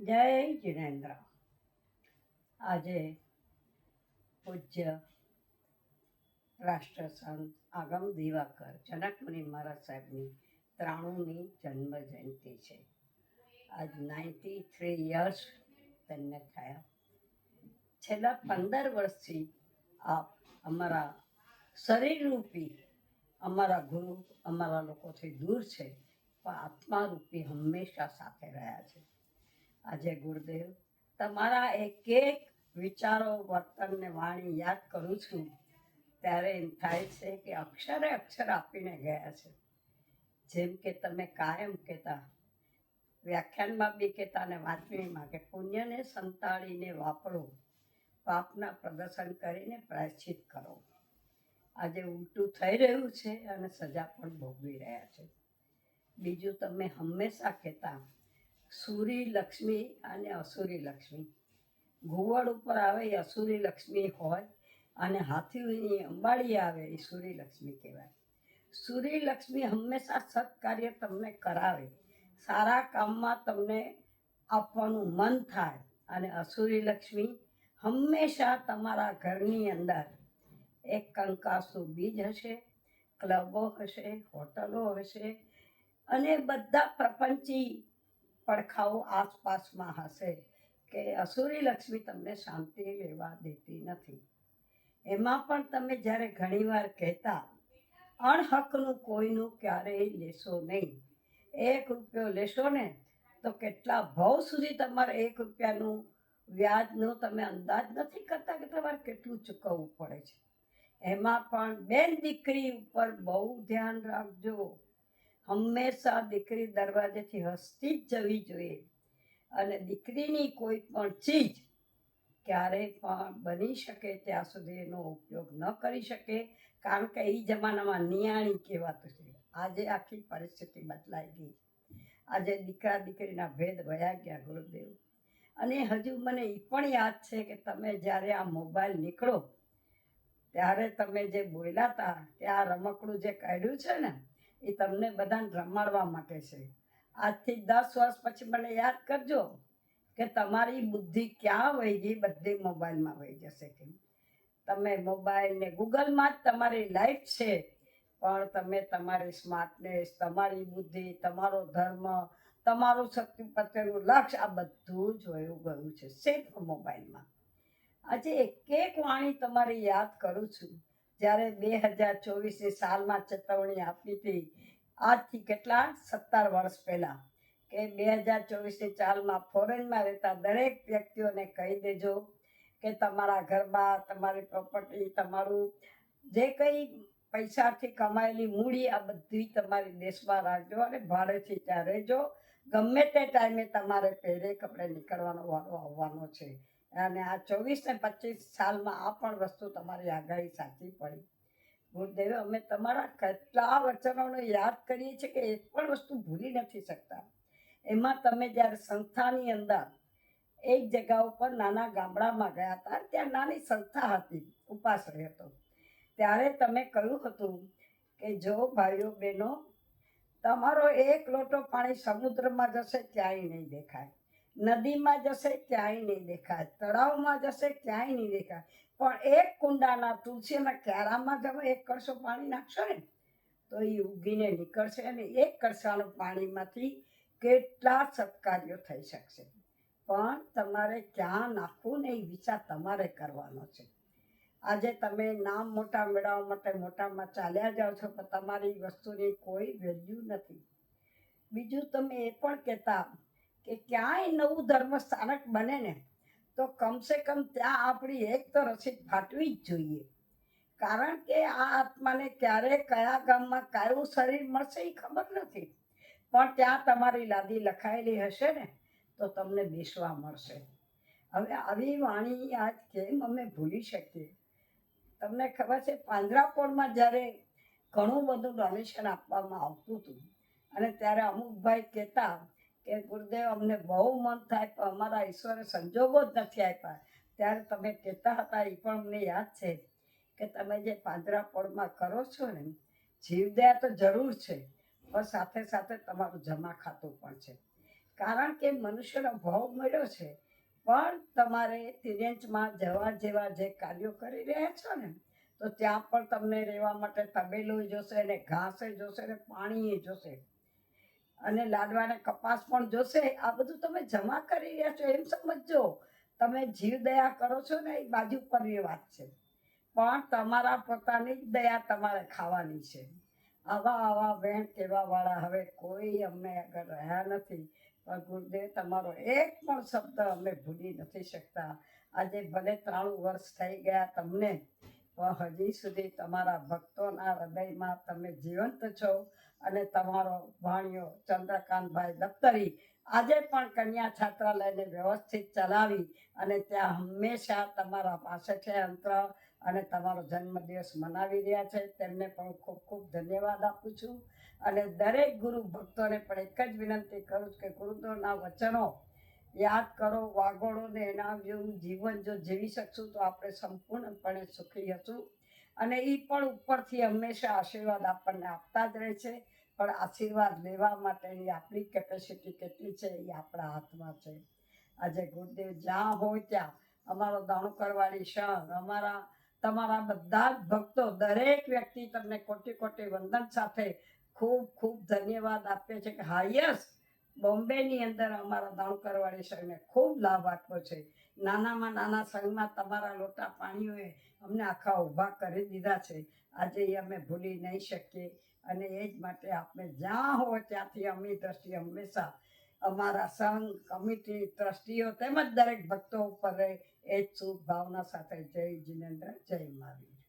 જય જિનેન્દ્ર. આજે પૂજ્ય રાષ્ટ્રસંત આગમ દિવાકર જનકમુનિ મહારાજ સાહેબની ત્રાણુની જન્મ જયંતિ છે. આજ નાઇન્ટી થ્રી યર્સ તેમને થયા. છેલ્લા પંદર વર્ષથી આપ અમારા શરીરરૂપી, અમારા ગુરુ, અમારા લોકોથી દૂર છે, પણ આત્મારૂપી હંમેશા સાથે રહ્યા છે. આજે ગુરુદેવ, તમારા એક એક વિચારો, વર્તન ને વાણી યાદ કરું છું. ત્યારે એમ થાય છે કે અક્ષરે અક્ષર આપીને ગયા છે. જેમ કે તમે કાયમ કહેતા, વ્યાખ્યાનમાં બી કહેતા અને વાંચણીમાં કે પુણ્યને સંતાડીને વાપરો, પાપના પ્રદર્શન કરીને પ્રાયશ્ચિત કરો. આજે ઉલટું થઈ રહ્યું છે અને સજા પણ ભોગવી રહ્યા છે. બીજું તમે હંમેશા કહેતા સુરી લક્ષ્મી અને અસુરી લક્ષ્મી ઘુવડ ઉપર આવે એ અસુરી લક્ષ્મી હોય અને હાથીની અંબાડી આવે એ સુરી લક્ષ્મી કહેવાય. સુરી લક્ષ્મી હંમેશા સત્કાર્ય તમને કરાવે. સારા કામમાં તમને આપવાનું મન થાય અને અસુરી લક્ષ્મી હંમેશા તમારા ઘરની અંદર એક કંકાસનું બીજ હશે, ક્લબો હશે, હોટલો હશે અને બધા પ્રપંચી પડખાઓ આસપાસમાં હશે કે અસુરી લક્ષ્મી તમને શાંતિ લેવા દેતી નથી. એમાં પણ તમે જ્યારે ઘણીવાર કહેતા, અણહકનું કોઈનું ક્યારેય લેશો નહીં. એક રૂપિયો લેશો ને, તો કેટલા ભાવ સુધી તમારે એક રૂપિયાનું વ્યાજનો તમે અંદાજ નથી કરતા કે તમારે કેટલું ચૂકવવું પડે છે. એમાં પણ બેન દીકરી ઉપર બહુ ધ્યાન રાખજો. હંમેશા દીકરી દરવાજેથી હસતી જ જવી જોઈએ. અને દીકરીની કોઈ પણ ચીજ ક્યારેય પણ બની શકે ત્યાં સુધી એનો ઉપયોગ ન કરી શકે. કારણ કે એ જમાનામાં નિયાણી કહેવાતું છે. આજે આખી પરિસ્થિતિ બદલાઈ ગઈ. આજે દીકરા દીકરીના ભેદ વયા ગયા ગુરુદેવ. અને હજુ મને એ પણ યાદ છે કે તમે જ્યારે આ મોબાઈલ નીકળો, ત્યારે તમે જે બોલ્યા હતા કે આ રમકડું જે કાઢ્યું છે ને એ તમને બધાને રમાડવા માટે છે. આજથી દસ વર્ષ પછી મને યાદ કરજો કે તમારી બુદ્ધિ ક્યાં વહી ગઈ, બધી મોબાઈલમાં વહી જશે કે. તમે મોબાઈલ ને ગૂગલમાં જ તમારી લાઈફ છે, પણ તમે તમારી સ્માર્ટનેસ, તમારી બુદ્ધિ, તમારો ધર્મ, તમારું શક્તિ પ્રત્યેનું લક્ષ્ય આ બધું જ વયું ગયું છે, સેફ મોબાઈલમાં. આજે એક એક વાણી તમારી યાદ કરું છું. જ્યારે બે હજાર ચોવીસની સાલમાં ચેતવણી આપી હતી, આજથી કેટલા? સત્તર વર્ષ પહેલાં. કે બે હજાર ચોવીસની ચાલમાં ફોરેનમાં રહેતા દરેક વ્યક્તિઓને કહી દેજો કે તમારા ઘરમાં, તમારી પ્રોપર્ટી તમારું જે કંઈ પૈસાથી કમાયેલી મૂડી આ બધી તમારી દેશમાં રાખજો અને ભાડેથી ત્યાં રહેજો. ગમે તે ટાઈમે તમારે પહેરે કપડે નીકળવાનો વારો આવવાનો છે. અને આ ચોવીસ ને પચીસ સાલમાં આ પણ વસ્તુ તમારી આગાહી સાચી પડી. ગુરુદેવ, અમે તમારા કેટલા વચનોને યાદ કરીએ છીએ કે એક પણ વસ્તુ ભૂલી નથી શકતા. એમાં તમે જ્યારે સંસ્થાની અંદર એક જગા ઉપર નાના ગામડામાં ગયા હતા, ત્યાં નાની સંસ્થા હતી, ઉપાશ્રય હતો. ત્યારે તમે કહ્યું હતું કે જો ભાઈઓ બહેનો, તમારો એક લોટો પાણી સમુદ્રમાં જશે ક્યાંય નહીં દેખાય. નદીમાં જશે ક્યાંય નહીં દેખાય, તળાવમાં જશે ક્યાંય નહીં દેખાય. પણ એક કુંડાના તુલસીના ક્યારામાં તમે એક કળશો પાણી નાખશો ને, તો એ ઉગીને નીકળશે અને એક કળશાનું પાણીમાંથી કેટલા સત્કાર્યો થઈ શકશે. પણ તમારે ક્યાં નાખવું ને એ વિચાર તમારે કરવાનો છે. આજે તમે નામ મોટા મેળવવા માટે મોટામાં ચાલ્યા જાઓ છો, પણ તમારી વસ્તુની કોઈ વેલ્યુ નથી. બીજું તમે એ પણ કહેતા કે ક્યાંય નવું ધર્મ સ્થાનક બને ને, તો કમસે કમ ત્યાં આપણી એક તો રસીદ ફાટવી જ જોઈએ. કારણ કે આ આત્માને ક્યારે કયા ગામમાં કયું શરીર મળશે એ ખબર નથી. પણ ત્યાં તમારી લાદી લખાયેલી હશે ને, તો તમને બેસવા મળશે. હવે આવી વાણી આજ કેમ અમે ભૂલી શકીએ? તમને ખબર છે, પાંજરાપોળમાં જ્યારે ઘણું બધું ડોનેશન આપવામાં આવતું હતું, અને ત્યારે અમુક ભાઈ કહેતા કે ગુરુદેવ, અમને બહુ મન થાય, પણ અમારા ઈશ્વરે સંજોગો જ નથી આપ્યા. ત્યારે તમે કહેતા હતા એ પણ અમને યાદ છે કે તમે જે પાંજરાપોળમાં કરો છો ને જીવદયા તો જરૂર છે, પણ સાથે સાથે તમારું જમા ખાતું પણ છે. કારણ કે મનુષ્યનો ભાવ મળ્યો છે, પણ તમારે તિરેંચમાં જવા જેવા જે કાર્યો કરી રહ્યા છો ને, તો ત્યાં પણ તમને રહેવા માટે તબેલો જોશે ને, ઘાસે જોશે ને, પાણી જોશે. અને લાડવાને કપાસ પણ જોશે. આ બધું તમે જમા કરી રહ્યા છો એમ સમજજો. તમે જીવ દયા કરો છો ને એ બાજુ પરની વાત છે. પણ તમારા પોતાની જ દયા તમારે ખાવાની છે. આવા આવા વેણ કહેવા વાળા હવે કોઈ અમને આગળ રહ્યા નથી. પણ ગુરુદેવ, તમારો એક પણ શબ્દ અમે ભૂલી નથી શકતા. આજે ભલે ત્રાણું વર્ષ થઈ ગયા તમને પણ હજી સુધી તમારા ભક્તોના હૃદયમાં તમે જીવંત છો અને તમારો ભાણિયો ચંદ્રકાંતભાઈ દફતરી આજે પણ કન્યા છાત્રાલયને વ્યવસ્થિત ચલાવી અને ત્યાં હંમેશા તમારા પાસે છે અંતર અને તમારો જન્મદિવસ મનાવી રહ્યા છે. તેમને પણ ખૂબ ખૂબ ધન્યવાદ આપું છું. અને દરેક ગુરુ ભક્તોને પણ એક જ વિનંતી કરું છું કે ગુરુદેવના વચનો યાદ કરો, વાગોળો ને એના જેવું જીવન જો જીવી શકશું તો આપણે સંપૂર્ણપણે સુખી હશું. અને એ પણ ઉપરથી હંમેશા આશીર્વાદ આપણને આપતા જ રહે છે. પણ આશીર્વાદ લેવા માટેની આપણી કેપેસિટી કેટલી છે એ આપણા હાથમાં છે. આજે ગુરુદેવ જ્યાં હોય ત્યાં અમારો દાણુકરવાળી શણ અમારા, તમારા બધા જ ભક્તો, દરેક વ્યક્તિ તમને કોટી કોટી વંદન સાથે ખૂબ ખૂબ ધન્યવાદ આપે છે કે હાઈએસ્ટ બોમ્બેની અંદર અમારા દાણુકરવાળી સંઘને ખૂબ લાભ આપ્યો છે. નાનામાં નાના સંઘમાં તમારા લોટા પાણીઓએ અમને આખા ઊભા કરી દીધા છે. આજે એ અમે ભૂલી નહીં શકીએ અને એ જ માટે આપણે જ્યાં હોય ત્યાંથી અમે દ્રષ્ટિ હંમેશા અમારા સંઘ, કમિટી, ટ્રસ્ટીઓ તેમજ દરેક ભક્તો ઉપર રહે એ જ શુભ ભાવના સાથે જય જિનેન્દ્ર, જય માવી